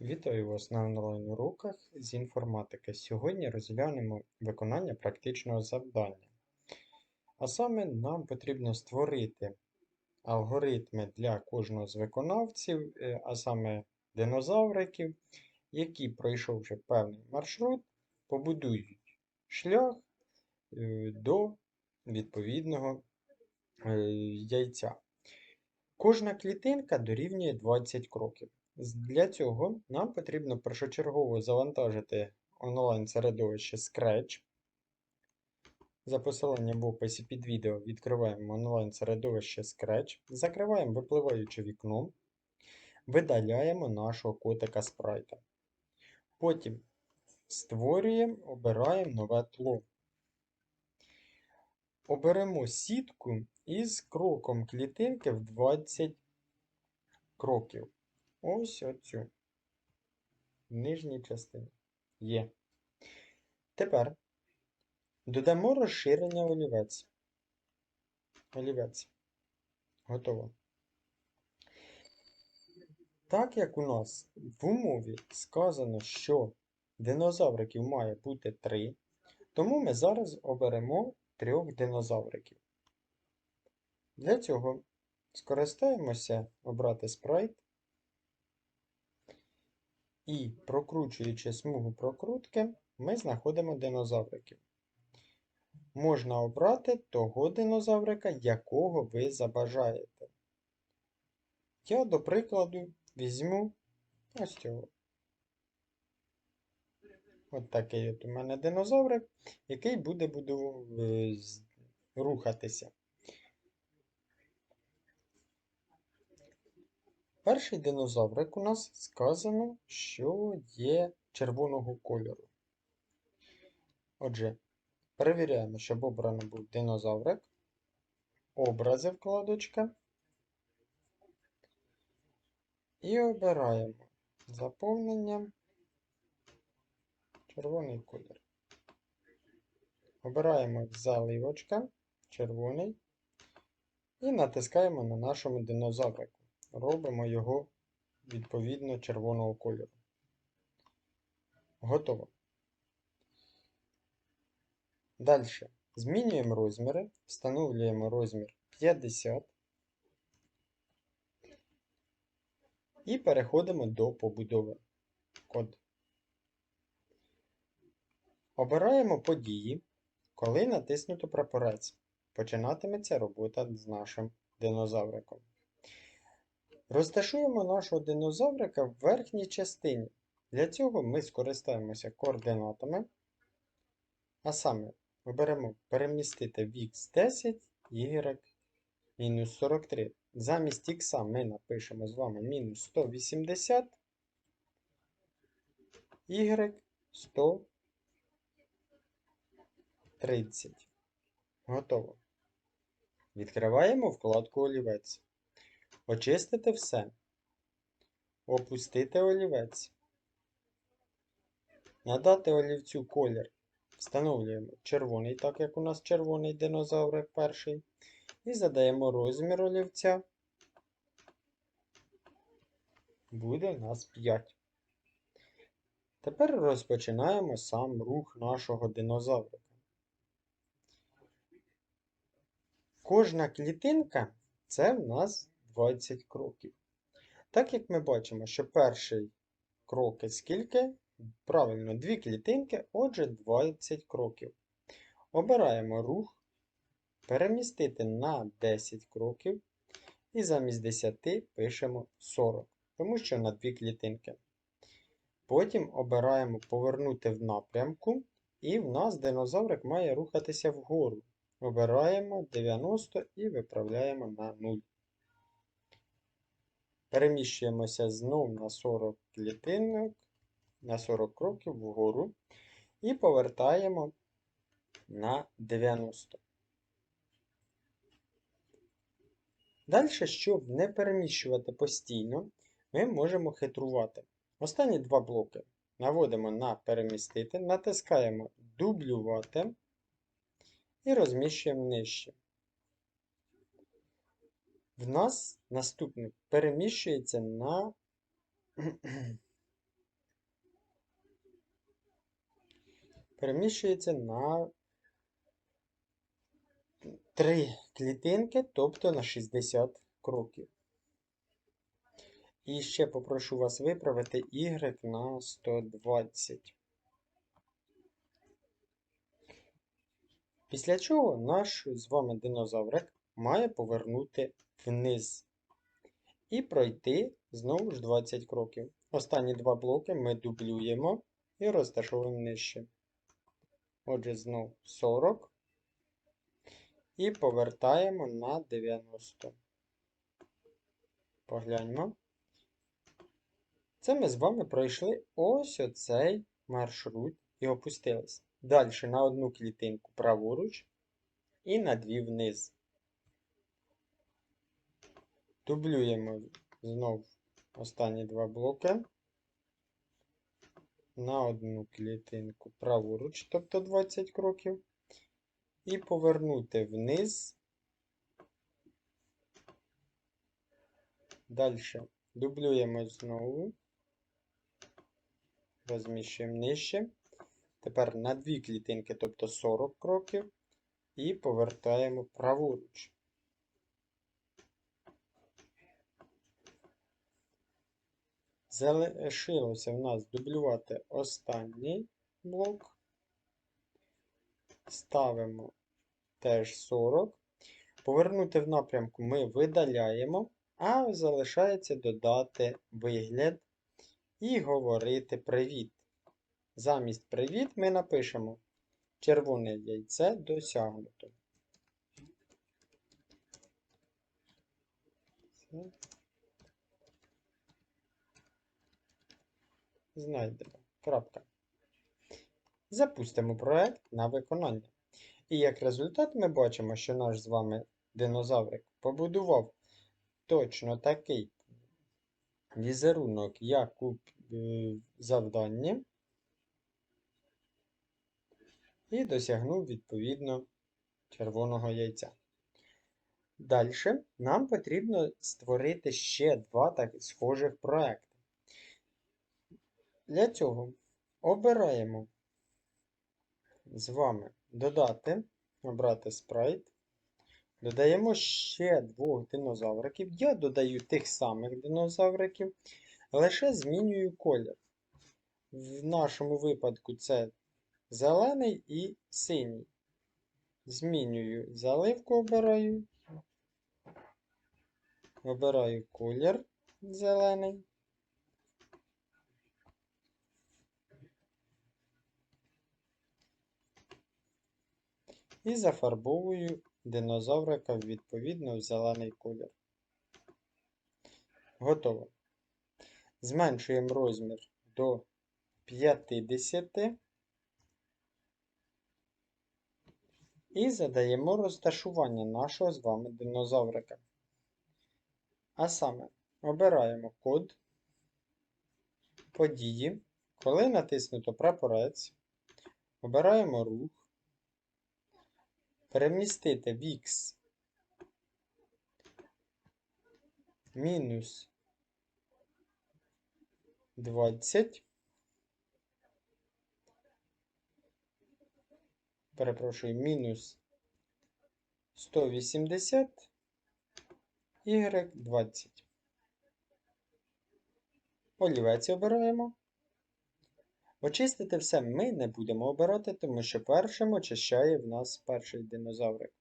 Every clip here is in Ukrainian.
Вітаю вас на онлайн-уроках з інформатики. Сьогодні розглянемо виконання практичного завдання. А саме нам потрібно створити алгоритми для кожного з виконавців, е, а саме динозавриків, які, пройшовши певний маршрут, побудують шлях е, до відповідного е, яйця. Кожна клітинка дорівнює 20 кроків. Для цього нам потрібно першочергово завантажити онлайн-середовище Scratch. За посиланням в описі під відео відкриваємо онлайн-середовище Scratch, закриваємо випливаюче вікно, видаляємо нашого котика спрайта. Потім створюємо, обираємо нове тло. Оберемо сітку із кроком клітинки в 20 кроків. Ось оцю. Нижній частині. Є. Тепер додамо розширення олівець. Олівець. Готово. Так як у нас в умові сказано, що динозавриків має бути 3, тому ми зараз оберемо трьох динозавриків. Для цього скористаємося обрати спрайт і, прокручуючи смугу прокрутки, ми знаходимо динозавриків. Можна обрати того динозаврика, якого ви забажаєте. Я, до прикладу, візьму ось цього. От такий от у мене динозаврик, який буде буду е, рухатися. Перший динозаврик у нас сказано, що є червоного кольору. Отже, перевіряємо, щоб обрано був динозаврик. Образи вкладочка. І обираємо заповнення червоний колір. Обираємо заливочка, червоний, і натискаємо на нашому динозаврику. Робимо його відповідно червоного кольору. Готово. Далі. Змінюємо розміри, встановлюємо розмір 50 і переходимо до побудови. Код. Обираємо події, коли натиснуто прапорець. Починатиметься робота з нашим динозавриком. Розташуємо нашого динозаврика в верхній частині. Для цього ми скористаємося координатами. А саме оберемо перемістити в x10, y мінус 43. Замість х ми напишемо з вами мінус 180, y 130. Готово. Відкриваємо вкладку олівець. Очистити все. Опустити олівець. Надати олівцю колір. Встановлюємо червоний, так як у нас червоний динозаврик перший. І задаємо розмір олівця. Буде у нас 5. Тепер розпочинаємо сам рух нашого динозаврика. Кожна клітинка це в нас 20 кроків. Так як ми бачимо, що перший кроки скільки? Правильно, дві клітинки, отже 20 кроків. Обираємо рух, перемістити на 10 кроків і замість 10 пишемо 40, тому що на дві клітинки. Потім обираємо повернути в напрямку, і в нас динозаврик має рухатися вгору. Обираємо 90 і виправляємо на 0. Переміщуємося знов на 40 клітинок, на 40 кроків вгору і повертаємо на 90. Далі, щоб не переміщувати постійно, ми можемо хитрувати. Останні два блоки наводимо на перемістити, натискаємо дублювати і розміщуємо нижче в нас наступник переміщується на переміщується на три клітинки, тобто на 60 кроків. І ще попрошу вас виправити Y на 120. Після чого наш з вами динозаврик має повернути вниз і пройти знову ж 20 кроків. Останні два блоки ми дублюємо і розташовуємо нижче. Отже, знову 40 і повертаємо на 90. Погляньмо. Це ми з вами пройшли ось оцей маршрут і опустились. Далі на одну клітинку праворуч і на дві вниз. Дублюємо знов останні два блоки. На одну клітинку праворуч, тобто 20 кроків. І повернути вниз. Далі дублюємо знову. Розміщуємо нижче. Тепер на дві клітинки, тобто 40 кроків, і повертаємо праворуч. Залишилося в нас дублювати останній блок. Ставимо теж 40. Повернути в напрямку ми видаляємо, а залишається додати вигляд і говорити привіт. Замість привіт ми напишемо червоне яйце досягнуто. Знайдемо. Крапка. Запустимо проект на виконання. І як результат ми бачимо, що наш з вами динозаврик побудував точно такий візерунок, як у е, завданні, і досягнув відповідно червоного яйця. Далі нам потрібно створити ще два так схожих проекти. Для цього обираємо з вами додати, обрати спрайт. Додаємо ще двох динозавриків. Я додаю тих самих динозавриків, лише змінюю колір. В нашому випадку це зелений і синій. Змінюю заливку, обираю. Обираю колір зелений. І зафарбовую динозаврика відповідно в зелений колір. Готово. Зменшуємо розмір до 50 і задаємо розташування нашого з вами динозаврика. А саме, обираємо код події. Коли натиснуто прапорець, обираємо рух перемістити в X мінус 20. Перепрошую, мінус 180 y 20. Олівець обираємо. Очистити все ми не будемо обирати, тому що першим очищає в нас перший динозаврик.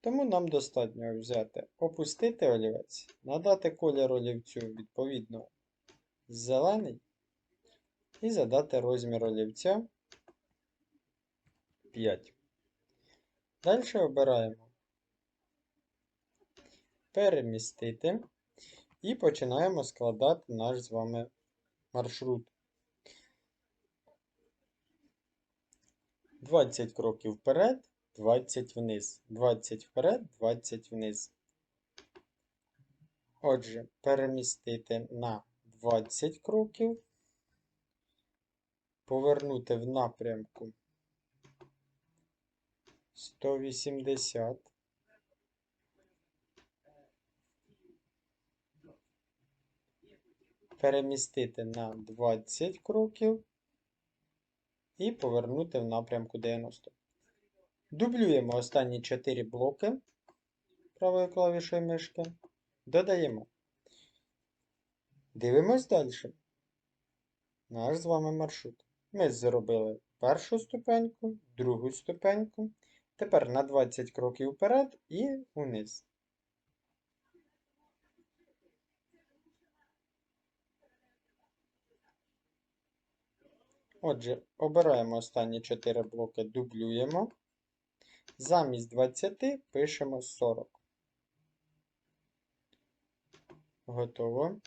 Тому нам достатньо взяти, опустити олівець, надати колір олівцю відповідно зелений і задати розмір олівця 5. Далі обираємо перемістити і починаємо складати наш з вами маршрут. 20 кроків вперед, 20 вниз. 20 вперед, 20 вниз. Отже, перемістити на 20 кроків, повернути в напрямку 180. Перемістити на 20 кроків і повернути в напрямку 90. Дублюємо останні 4 блоки правою клавішою мишки. Додаємо. Дивимось далі. Наш з вами маршрут. Ми зробили першу ступеньку, другу ступеньку. Тепер на 20 кроків вперед і вниз. Отже, обираємо останні 4 блоки, дублюємо. Замість 20 пишемо 40. Готово.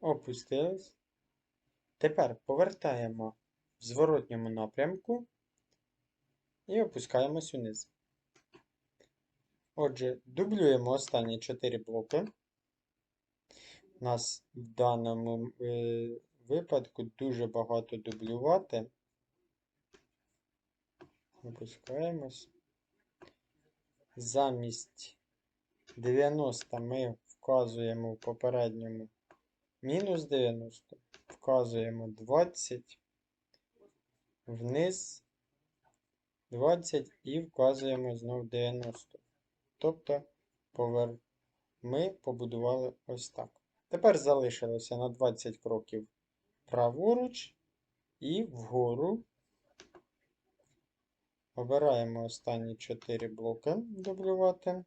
Опустились. Тепер повертаємо в зворотньому напрямку і опускаємось униз. Отже, дублюємо останні 4 блоки. У нас в даному е, випадку дуже багато дублювати. Опускаємось. Замість 90 ми вказуємо в попередньому мінус 90, вказуємо 20, вниз 20 і вказуємо знову 90. Тобто повер... ми побудували ось так. Тепер залишилося на 20 кроків праворуч і вгору. Обираємо останні 4 блоки дублювати.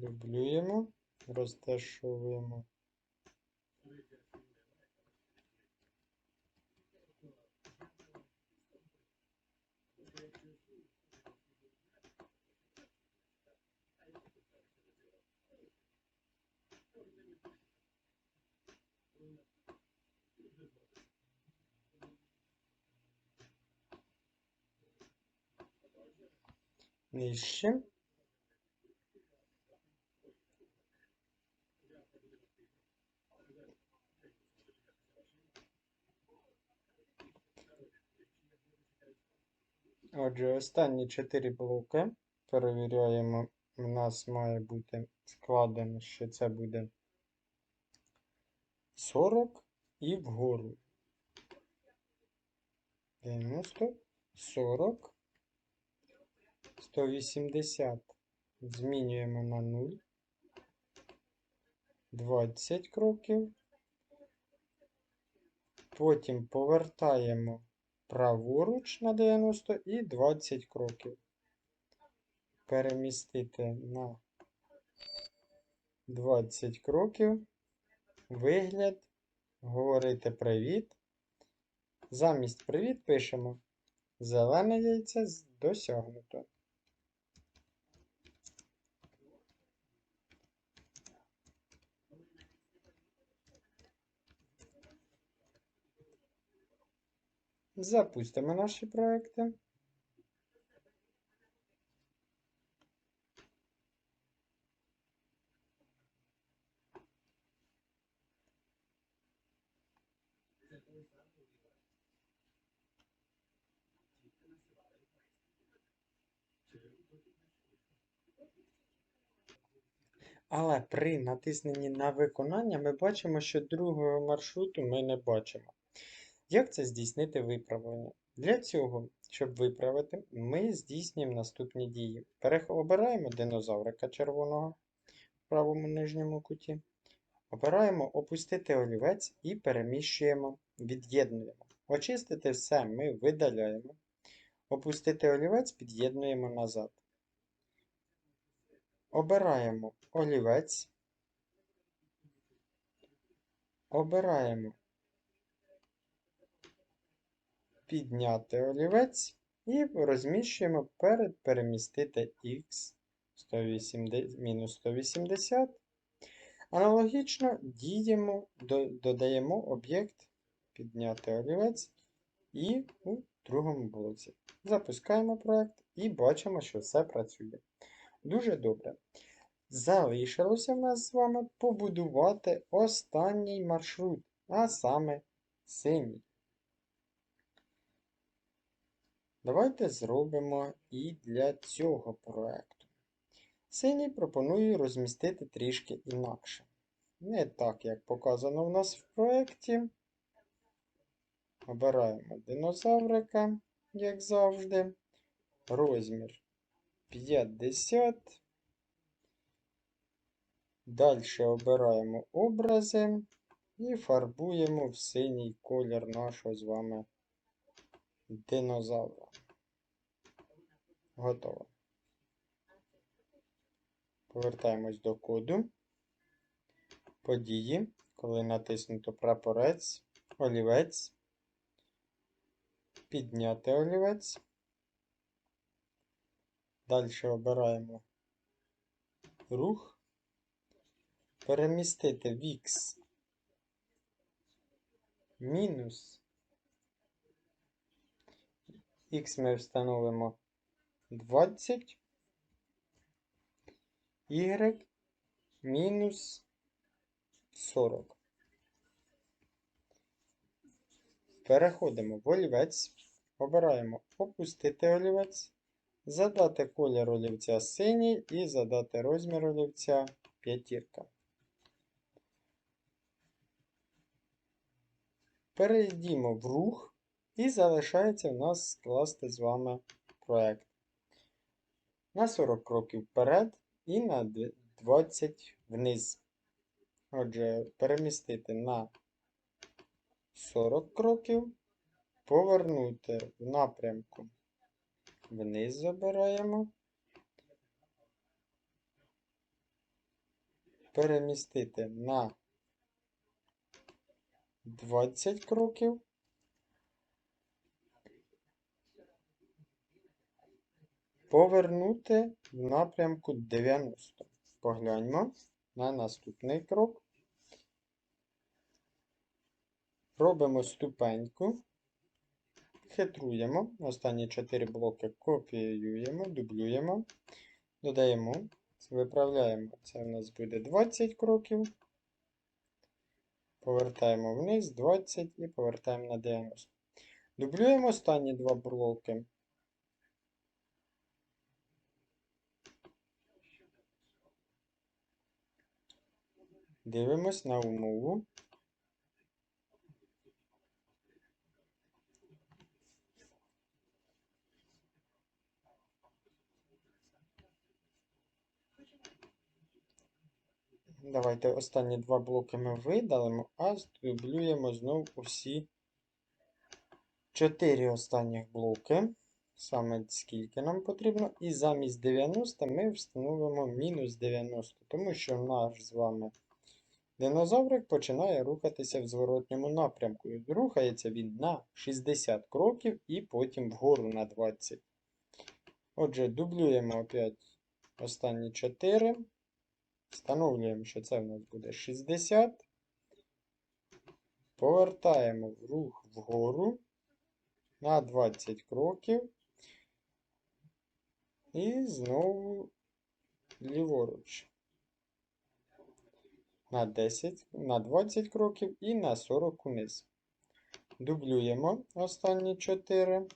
Дублюємо, розташовуємо. Нижче. Отже, останні 4 блоки. Перевіряємо. У нас має бути складено, що це буде 40 і вгору. 90, 40, 180. Змінюємо на 0. 20 кроків. Потім повертаємо праворуч на 90 і 20 кроків. Перемістити на 20 кроків. Вигляд. Говорити привіт. Замість привіт пишемо зелене яйце досягнуто. Запустимо наші проекти. Але при натисненні на виконання ми бачимо, що другого маршруту ми не бачимо. Як це здійснити виправлення? Для цього, щоб виправити, ми здійснюємо наступні дії. Обираємо динозаврика червоного в правому нижньому куті. Обираємо опустити олівець і переміщуємо, від'єднуємо. Очистити все ми видаляємо. Опустити олівець під'єднуємо назад. Обираємо олівець. Обираємо підняти олівець і розміщуємо перед перемістити x 180, мінус 180. Аналогічно діємо, до- додаємо об'єкт підняти олівець і у другому блоці. Запускаємо проект і бачимо, що все працює. Дуже добре. Залишилося в нас з вами побудувати останній маршрут, а саме синій. Давайте зробимо і для цього проекту. Синій пропоную розмістити трішки інакше. Не так, як показано в нас в проєкті. Обираємо динозаврика, як завжди. Розмір 50. Далі обираємо образи і фарбуємо в синій колір нашого з вами динозавра. Готово. Повертаємось до коду. Події, коли натиснуто прапорець, олівець, підняти олівець. Далі обираємо рух, перемістити в X мінус. X ми встановимо 20, Y мінус 40. Переходимо в олівець, обираємо опустити олівець, задати колір олівця синій і задати розмір олівця п'ятірка. Перейдімо в рух і залишається в нас скласти з вами проект. На 40 кроків вперед і на 20 вниз. Отже, перемістити на 40 кроків, повернути в напрямку вниз забираємо, перемістити на 20 кроків. Повернути в напрямку 90. Погляньмо на наступний крок. Робимо ступеньку, хитруємо. Останні 4 блоки копіюємо, дублюємо, додаємо, виправляємо. Це у нас буде 20 кроків. Повертаємо вниз 20 і повертаємо на 90. Дублюємо останні два блоки. Дивимось на умову. Давайте останні два блоки ми видалимо, а здублюємо знову усі чотири останніх блоки. Саме скільки нам потрібно. І замість 90 ми встановимо мінус 90, тому що наш з вами динозаврик починає рухатися в зворотньому напрямку. Рухається він на 60 кроків і потім вгору на 20. Отже, дублюємо опять останні 4. Встановлюємо, що це в нас буде 60. Повертаємо в рух вгору на 20 кроків. І знову ліворуч. На 10, на 20 кроків і на 40 униз. Дублюємо останні 4.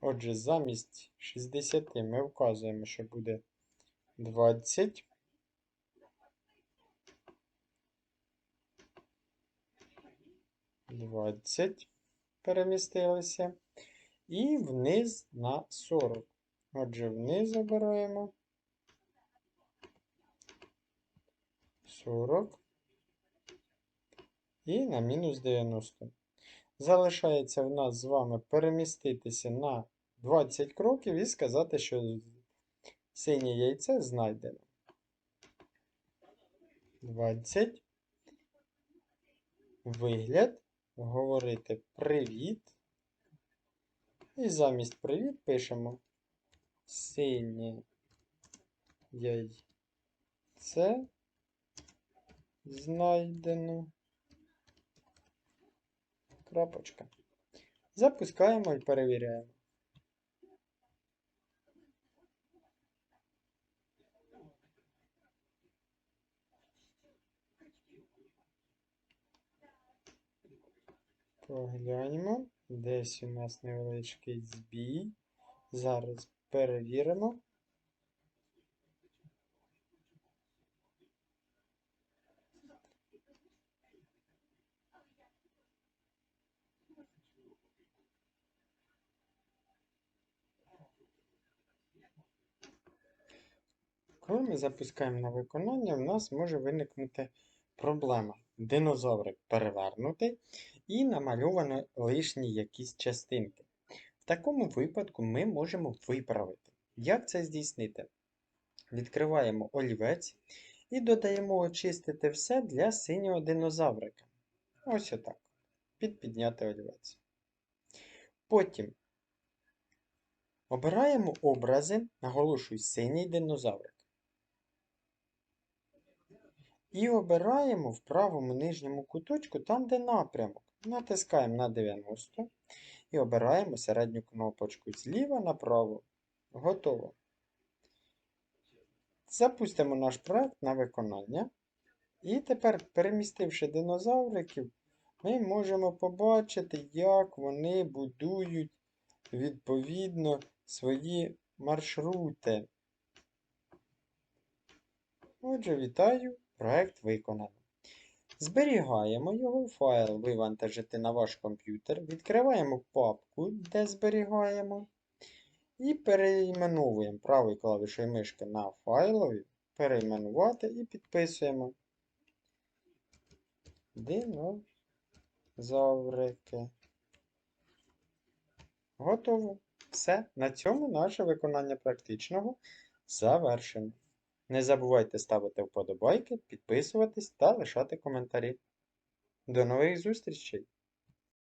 Отже, замість 60 ми вказуємо, що буде 20. Двадцять перемістилися. І вниз на 40. Отже, вниз обираємо 40 і на мінус 90. Залишається в нас з вами переміститися на 20 кроків і сказати, що синє яйце знайдено. 20. Вигляд. говорити привіт. І замість привіт пишемо синє яйце знайдено. Крапочка. Запускаємо і перевіряємо. Погляньмо. Десь у нас невеличкий збій. Зараз перевіримо. Коли ми запускаємо на виконання, в нас може виникнути проблема. Динозаврик перевернутий і намальовані лишні якісь частинки. В такому випадку ми можемо виправити. Як це здійснити? Відкриваємо олівець і додаємо очистити все для синього динозаврика. Ось отак. Підпідняти олівець. Потім обираємо образи, наголошую синій динозаврик. І обираємо в правому нижньому куточку, там, де напрямок. Натискаємо на 90 і обираємо середню кнопочку зліва направо. Готово. Запустимо наш проект на виконання. І тепер, перемістивши динозавриків, ми можемо побачити, як вони будують відповідно свої маршрути. Отже, вітаю! Проект виконано. Зберігаємо його файл вивантажити на ваш комп'ютер. Відкриваємо папку, де зберігаємо. І переіменовуємо правою клавішою мишки на файлові, перейменувати і підписуємо. Динозаврики. Готово. Все. На цьому наше виконання практичного завершено. Не забувайте ставити вподобайки, підписуватись та лишати коментарі. До нових зустрічей!